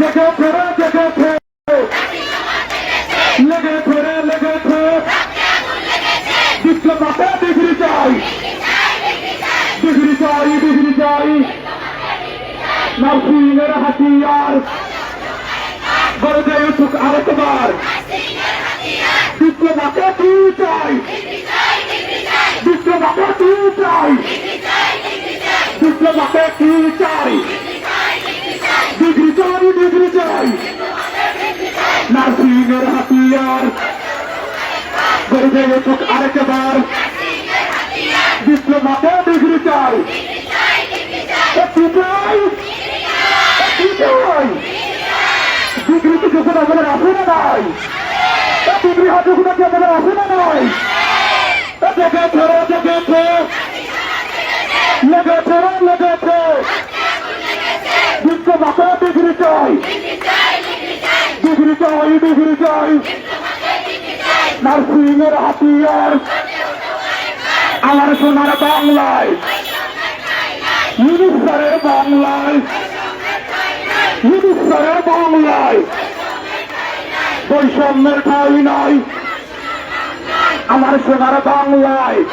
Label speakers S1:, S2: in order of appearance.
S1: जगह थोड़ा जगह थोड़ा लगे थोड़ा लगे थोड़ा विश्व माता डिग्री चाई डिग्री चाई डिग्री चाई नरसिंह हथियार गुरुदेव सुख आरतबार विश्व माता तू चाई विश्व माता तू चाई विश्व माता तू चाई নার্সিংয়ের হাতিয়ার। গরজে উঠুক আরেকবার ডিপ্লোমাতে ডিগ্রি চাই। ডিগ্রি কি যখন আমাদের আসে না নাই? ডিগ্রি হাতে গুলো কি আমাদের আসে না নাই? রে লেগেছে ডিপ্লোমাতে ডিগ্রি চাই নার্সিংয়ের হাতিয়ার। আমার সোনার বাংলায়। মিনিস্টারের বাংলায়। মিনিস্টারের বাংলায়। বৈষম্যের ঠাই নাই। আমার সোনার বাংলায়।